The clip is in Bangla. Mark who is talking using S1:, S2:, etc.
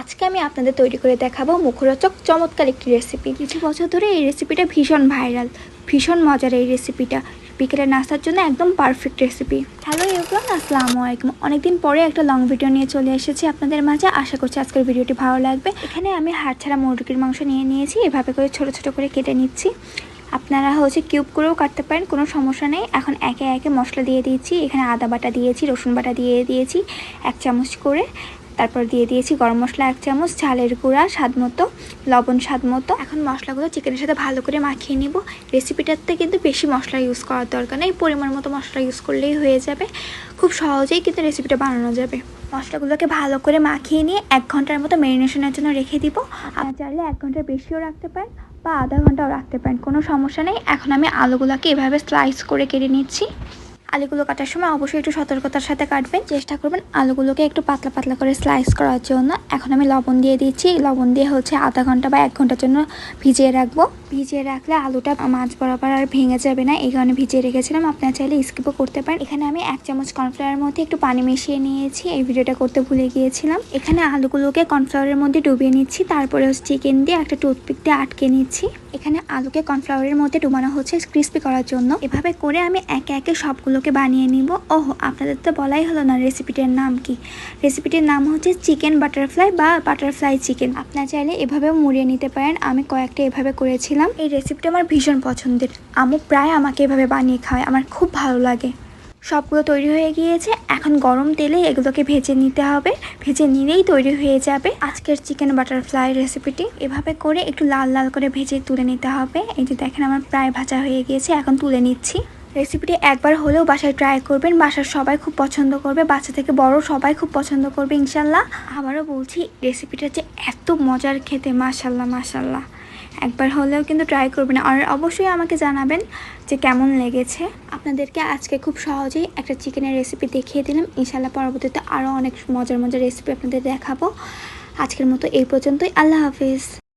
S1: আজকে আমি আপনাদের তৈরি করে দেখাবো মুখরোচক, চমৎকার একটি রেসিপি কিছু বছর ধরে এই রেসিপিটা ভীষণ ভাইরাল ভীষণ মজার এই রেসিপিটা বিকেলের নাস্তার জন্য একদম পারফেক্ট রেসিপি হ্যালো ইউগ্রান আসসালামু আলাইকুম। অনেকদিন পরে একটা লং ভিডিও নিয়ে চলে এসেছি আপনাদের মাঝে। আশা করছি আজকের ভিডিওটি ভালো লাগবে। এখানে আমি হাড় ছাড়া মুরগির মাংস নিয়ে নিয়েছি। এভাবে করে ছোট ছোট করে কেটে নিচ্ছি। আপনারা হচ্ছে কিউব করেও কাটতে পারেন, কোনো সমস্যা নেই। এখন একে একে মশলা দিয়ে দিয়েছি এখানে আদা বাটা দিয়েছি, রসুন বাটা দিয়ে দিয়েছি, এক চামচ করে। তারপর দিয়ে দিয়েছি গরম মশলা এক চামচ ঝালের গুঁড়া স্বাদ মতো, লবণ স্বাদ মতো। এখন মশলাগুলো চিকেনের সাথে ভালো করে মাখিয়ে নিব। রেসিপিটাতে কিন্তু বেশি মশলা ইউজ করার দরকার নেই, পরিমাণ মতো মশলা ইউজ করলেই হয়ে যাবে। খুব সহজেই কিন্তু রেসিপিটা বানানো যাবে। মশলাগুলোকে ভালো করে মাখিয়ে নিয়ে এক ঘণ্টার মতো ম্যারিনেশনের জন্য রেখে দিব। আপনারা চাইলে এক ঘণ্টার বেশিও রাখতে পারেন বা আধা ঘন্টাও রাখতে পারেন, কোনো সমস্যা নেই। এখন আমি আলুগুলোকে এভাবে স্লাইস করে কেটে নিচ্ছি। আলুগুলো কাটার সময় অবশ্যই একটু সতর্কতার সাথে কাটবেন। চেষ্টা করবেন আলুগুলোকে একটু পাতলা পাতলা করে স্লাইস করার জন্য। এখন আমি লবণ দিয়ে দিচ্ছি। লবণ দিয়ে হচ্ছে আধা ঘণ্টা বা এক ঘণ্টার জন্য ভিজিয়ে রাখব। ভিজিয়ে রাখলে আলুটা মাছ বরাবর আর ভেঙে যাবে না। এই কারণে ভিজিয়ে রেখেছিলাম। আপনারা চাইলে স্কিপও করতে পারেন। এখানে আমি এক চামচ কর্নফ্লাওয়ারের মধ্যে একটু পানি মিশিয়ে নিয়েছি। এই ভিডিওটা করতে ভুলে গিয়েছিলাম। এখানে আলুগুলোকে কর্নফ্লাওয়ারের মধ্যে ডুবিয়ে নিচ্ছি। তারপরে হচ্ছে চিকেন দিয়ে একটা টুথপিক দিয়ে আটকে নিচ্ছি। এখানে আলুকে কর্নফ্লাওয়ারের মধ্যে ডুবানো হচ্ছে ক্রিস্পি করার জন্য। এভাবে করে আমি একে একে সবগুলোকে বানিয়ে নিব। ওহো, আপনাদের তো বলাই হলো না রেসিপিটির নাম কি? রেসিপিটির নাম হচ্ছে চিকেন বাটারফ্লাই বা বাটারফ্লাই চিকেন। আপনারা চাইলে এভাবেও মুড়িয়ে নিতে পারেন। আমি কয়েকটা এভাবে করেছিলাম। এই রেসিপিটা আমার ভীষণ পছন্দের। আমু প্রায় আমাকে এভাবে বানিয়ে খাওয়ায়। আমার খুব ভালো লাগে। সবগুলো তৈরি হয়ে গিয়েছে। এখন গরম তেলে এগুলোকে ভেজে নিতে হবে। ভেজে নিলেই তৈরি হয়ে যাবে আজকের চিকেন বাটারফ্লাই রেসিপিটি। এভাবে করে একটু লাল লাল করে ভেজে তুলে নিতে হবে। এই যে দেখেন, আমার প্রায় ভাজা হয়ে গিয়েছে। এখন তুলে নিচ্ছি। রেসিপিটি একবার হলেও বাসায় ট্রাই করবেন। বাসার সবাই খুব পছন্দ করবে। বাচ্চা থেকে বড় সবাই খুব পছন্দ করবে, ইনশাল্লাহ। আবারও বলছি রেসিপিটা যে এত মজার খেতে, মাশাল্লাহ মাশাল্লাহ। একবার হলেও কিন্তু ট্রাই করবেন। আর অবশ্যই আমাকে জানাবেন যে কেমন লেগেছে। আপনাদেরকে আজকে খুব সহজেই একটা চিকেনের রেসিপি দেখিয়ে দিলাম। ইনশাল্লাহ পরবর্তীতে আরও অনেক মজার মজার রেসিপি আপনাদের দেখাবো। আজকের মতো এই পর্যন্তই। আল্লাহ হাফিজ।